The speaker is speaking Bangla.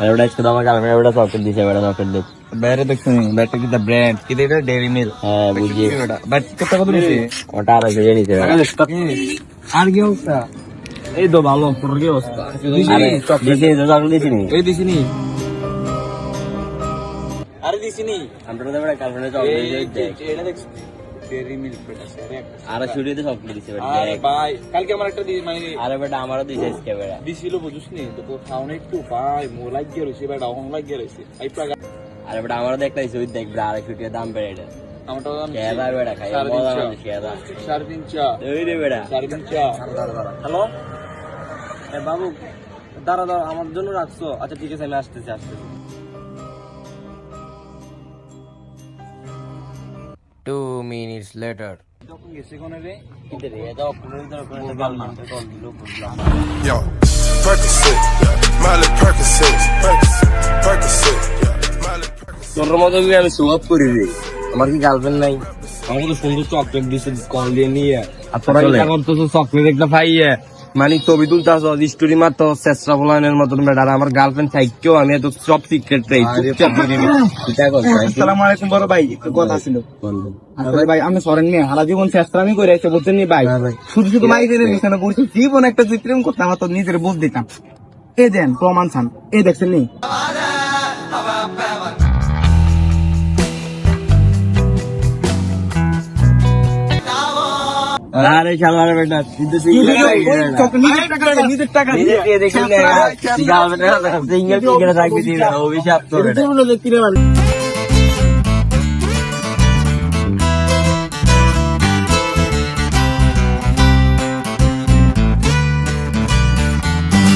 আর ওটা আজকে তো আমার গার্লফ্রেন্ড ওটা চকলেট দিছে বেটা চকলেট দিক বাইরে দেখছ ব্যাটটা কি ব্র্যান্ড কি এটা ডেইরি মিল হ্যাঁ বুঝি বাট কত কত নিছে ওটা আর একটু নিছে আর কি অবস্থা এই তো ভালো তোর কি অবস্থা আরে দিছি তো চকলেট দিছি নি এই দিছিনি আরে দিছিনি আমরা তো গার্লফ্রেন্ডের চকলেট দেখ এটা দেখছ ডেইরি মিল বেটা আর শুরুতে চকলেট দিছে আরে ভাই কালকে আমার একটা দি- মানে আরে বেটা আমারও দিছে আজকে বেটা দিছিল বুঝুস তো তোর একটু ভাই মো লাগিয়ে রয়েছে বেটা অন লাগিয়ে রয়েছে। এই টাকা আরে বেটা আমারও দেখতে দিছে ওই দেখ বেটা আর একটু দাম বেড়ে এটা। দাম বেটা খাই মজা চা রে বেটা হ্যালো? এ বাবু দাঁড়া দাঁড়া আমার জন্য রাখছো। আচ্ছা ঠিক আছে আমি আসতেছি আসতেছি। কল দিল বুঝলাম Yo, Percocet. Miley Percocet, Percocet. তোর মতো কি আমি সোয়াব করি রে। আমার কি গার্লফ্রেন্ড নাই? আমাকে তো সুন্দর চকলেট দিছে কল দিয়ে নিয়ে। আর তোরা। কি করতেছো? চকলেট একটা পাইয়ে। মানে তবিদুল তুলতেছ স্টোরি মারতো চেষ্টা বলানের মতন বেটা আমার গার্লফ্রেন্ড থাকতেও আমি এত সব সিক্রেট কর আসসালামু আলাইকুম বড় ভাই কথা ছিল। ভাই আমি সরেন নিয়ে হারা জীবন শেষ আমি করে এসে বলছেন নি ভাই। শুধু শুধু মাই দিলে নিশানা করছি জীবন একটা প্রেম করতাম তো নিজের বুঝ দিতাম এ দেন প্রমাণ ছান এ দেখছেন নি? আরে শালার বেটা কিন্তু নিজের টাকা দিয়ে, নিজের টাকা দিয়ে। নিজে দেখি না গার্লফ্রেন্ড সিঙ্গেল করে থাকবি তুই অভিশাপ তো বেটা